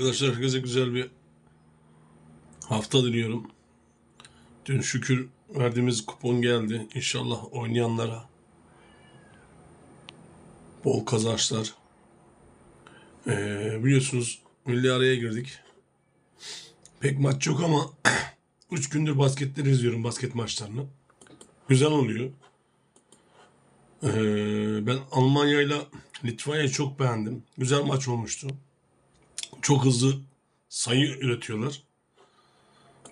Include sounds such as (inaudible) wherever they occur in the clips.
Arkadaşlar herkese güzel bir hafta diliyorum. Dün şükür verdiğimiz kupon geldi. İnşallah oynayanlara bol kazançlar. Ee, biliyorsunuz milli araya girdik. Pek maç yok ama (clears throat) 3 gündür basketleri izliyorum basket maçlarını. Güzel oluyor. Ee, ben Almanya ile Litvanya'yı çok beğendim. Güzel maç olmuştu. Çok hızlı sayı üretiyorlar.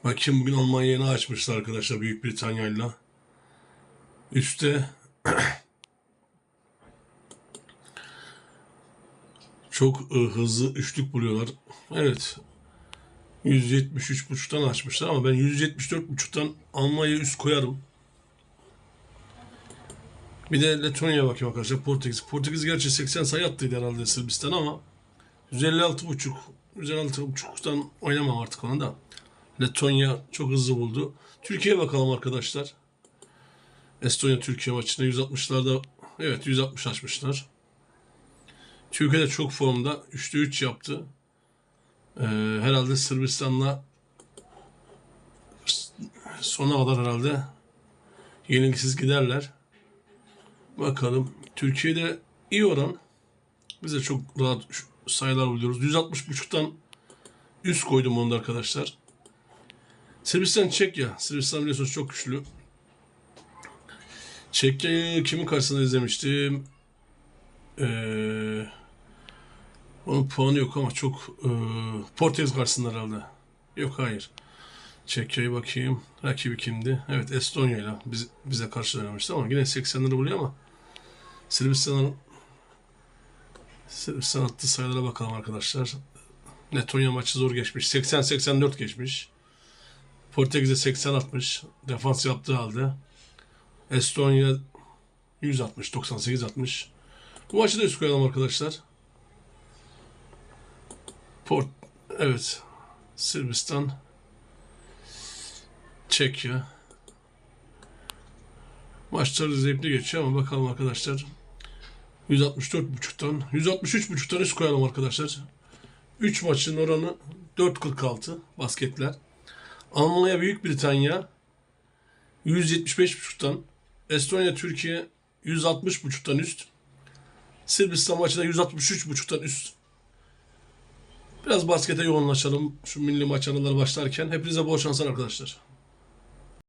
Bakayım bugün Almanya'yı açmışlar arkadaşlar Büyük Britanya'yla. Üste (clears throat) çok e, hızlı üçlük buluyorlar. Evet. 173.5'tan açmışlar ama ben 174.5'tan Almanya'ya üst koyarım. Bir de Letonya'ya bakayım arkadaşlar. Portekiz. Portekiz gerçi 80 sayı attıydı herhalde Sırbistan ama 156.5 156.5'tan oynamam artık onu da. Letonya çok hızlı buldu. Türkiye'ye bakalım arkadaşlar. Estonya Türkiye maçında 160'larda evet 160 açmışlar. Türkiye de çok formda. 3'te 3 yaptı. Ee, herhalde Sırbistan'la sona kadar herhalde yenilgisiz giderler. Bakalım. Türkiye'de iyi oran. Biz de çok rahat sayılar buluyoruz. 160.5'tan üst koydum onu da arkadaşlar. Sırbistan Çekya. Sırbistan biliyorsunuz çok güçlü. Çekya'yı kimin karşısında izlemiştim? Ee, onun puanı yok ama çok e, Portekiz karşısında herhalde. Yok hayır. Çekya'ya bakayım. Rakibi kimdi? Evet Estonya ile biz, bize karşı oynamıştı ama yine 80'leri buluyor ama Sırbistan'ın Attığı sayılara bakalım arkadaşlar. Letonya maçı zor geçmiş. 80-84 geçmiş. Portekiz'e 80 atmış. Defans yaptığı halde. Estonya 160, 98 atmış. Bu maçı da üst koyalım arkadaşlar. Port, evet. Sırbistan, Çekya. Maçları zevkli geçiyor ama bakalım arkadaşlar. 164.5'tan 163.5'tan üst koyalım arkadaşlar. 3 maçın oranı 4.46 basketler. Almanya Büyük Britanya 175.5'tan Estonya Türkiye 160.5'tan üst. Sırbistan maçı da 163.5'tan üst. Biraz baskete yoğunlaşalım. Şu milli maç araları başlarken. Hepinize bol şanslar arkadaşlar.